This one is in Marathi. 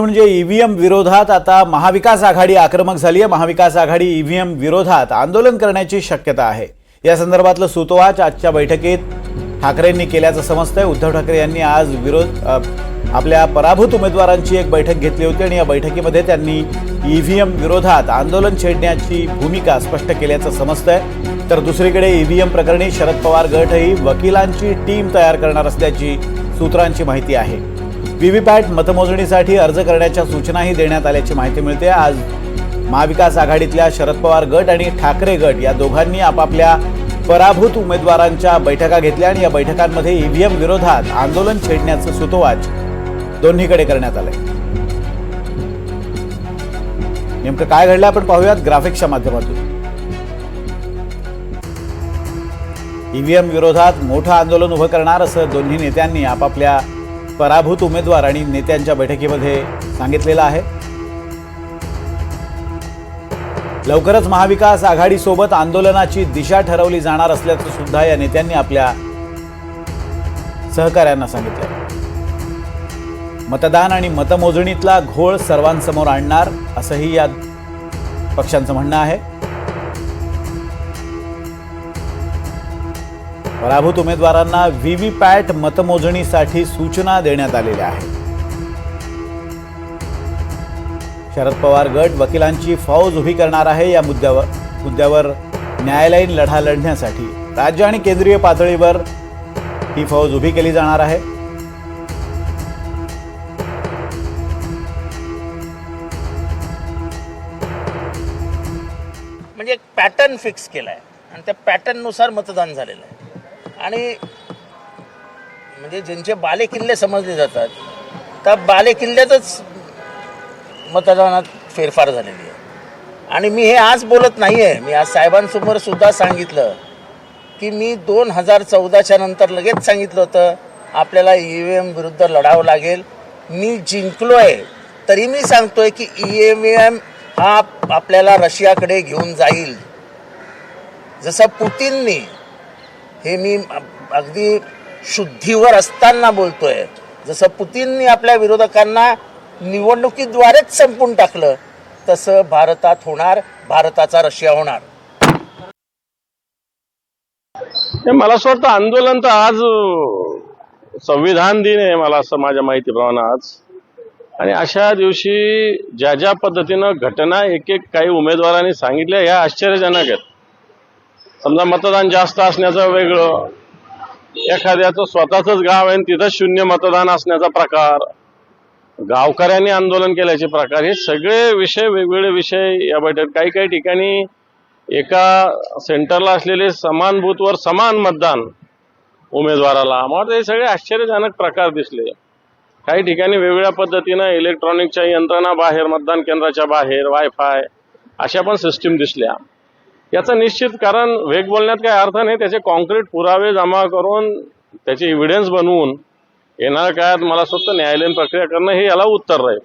म्हणजे ईव्हीएम विरोधात आता महाविकास आघाडी आक्रमक झाली आहे महाविकास आघाडी ईव्हीएम विरोधात आंदोलन करण्याची शक्यता आहे. या संदर्भातलं सुतोवाच आजच्या बैठकीत ठाकरेंनी केल्याचं समजतंय. उद्धव ठाकरे यांनी आज विरोध आपल्या पराभूत उमेदवारांची एक बैठक घेतली होती आणि या बैठकीमध्ये त्यांनी ईव्हीएम विरोधात आंदोलन छेडण्याची भूमिका स्पष्ट केल्याचं समजतंय. तर दुसरीकडे ईव्हीएम प्रकरणी शरद पवार गटही वकिलांची टीम तयार करणार असल्याची सूत्रांची माहिती आहे. व्हीव्हीपॅट मतमोजणीसाठी अर्ज करण्याच्या सूचनाही देण्यात आल्याची माहिती मिळते. आज महाविकास आघाडीतल्या शरद पवार गट आणि ठाकरे गट या दोघांनी आपापल्या पराभूत उमेदवारांच्या बैठका घेतल्या आणि या बैठकांमध्ये ईव्हीएम विरोधात आंदोलन छेडण्याचं सुतोवाच दोन्हीकडे करण्यात आलंय. नेमकं काय घडलं आपण पाहूयात ग्राफिक्सच्या माध्यमातून. ईव्हीएम विरोधात मोठं आंदोलन उभं करणार असं दोन्ही नेत्यांनी आपापल्या पराभूत उमेदवार आणि नेत्यांच्या बैठकीमध्ये सांगितलेलं आहे. लवकरच महाविकास आघाडीसोबत आंदोलनाची दिशा ठरवली जाणार असल्याचं सुद्धा या नेत्यांनी आपल्या सहकाऱ्यांना सांगितलं. मतदान आणि मतमोजणीतला घोळ सर्वांसमोर आणणार असंही या पक्षांचं म्हणणं आहे. पराभूत उमेदवारांना व्हीव्हीपॅट मतमोजणीसाठी सूचना देण्यात आलेल्या आहेत. शरद पवार गट वकिलांची फौज उभी करणार आहे या मुद्द्यावर मुद्द्यावर न्यायालयीन लढा लढण्यासाठी. राज्य आणि केंद्रीय पातळीवर ही फौज उभी केली जाणार आहे. म्हणजे एक पॅटर्न फिक्स केलाय. आहे आणि त्या पॅटर्ननुसार मतदान झालेलं आहे. आणि म्हणजे ज्यांचे बाले किल्ले समजले जातात त्या बाले किल्ल्यातच मतदानात फेरफार झालेली आहे. आणि मी हे आज बोलत नाही आहे मी आज साहेबांसमोर सुद्धा सांगितलं की मी दोन हजार चौदाच्या नंतर लगेच सांगितलं होतं आपल्याला ई व्ही एम विरुद्ध लढावं लागेल. मी जिंकलो आहे तरी मी सांगतोय की ई व्ही एम हा आपल्याला रशियाकडे घेऊन जाईल. जसं पुतीननी हे मी अगदी शुद्धीवर असताना बोलतोय. जसं पुतीननी आपल्या विरोधकांना निवडणुकीद्वारेच संपून टाकलं तसं भारतात होणार भारताचा रशिया होणार. मला असं वाटतं आंदोलन तर आज संविधान दिन आहे मला असं माझ्या माहितीप्रमाणे आज. आणि अशा दिवशी ज्या ज्या पद्धतीनं घटना एक एक काही उमेदवारांनी सांगितल्या ह्या आश्चर्यजनक आहेत. समजा मतदान जास्त असण्याचं वेगळं एखाद्याचं स्वतःच गाव आहे आणि तिथं शून्य मतदान असण्याचा प्रकार गावकऱ्यांनी आंदोलन केल्याचे प्रकार हे सगळे विषय वेगवेगळे विषय या बैठक काही काही ठिकाणी एका सेंटरला असलेले समान बूथवर समान मतदान उमेदवाराला. मला हे सगळे आश्चर्यजनक प्रकार दिसले. काही ठिकाणी वेगवेगळ्या पद्धतीनं इलेक्ट्रॉनिकच्या यंत्रणा बाहेर मतदान केंद्राच्या बाहेर वायफाय अशा पण सिस्टीम दिसल्या. याचं निश्चित कारण वेग बोलण्यात काही अर्थ नाही. त्याचे कॉन्क्रीट पुरावे जमा करून त्याचे इव्हिडन्स बनवून येणाऱ्या काळात मला स्वतः न्यायालयीन प्रक्रिया करणं हे याला उत्तर राहील.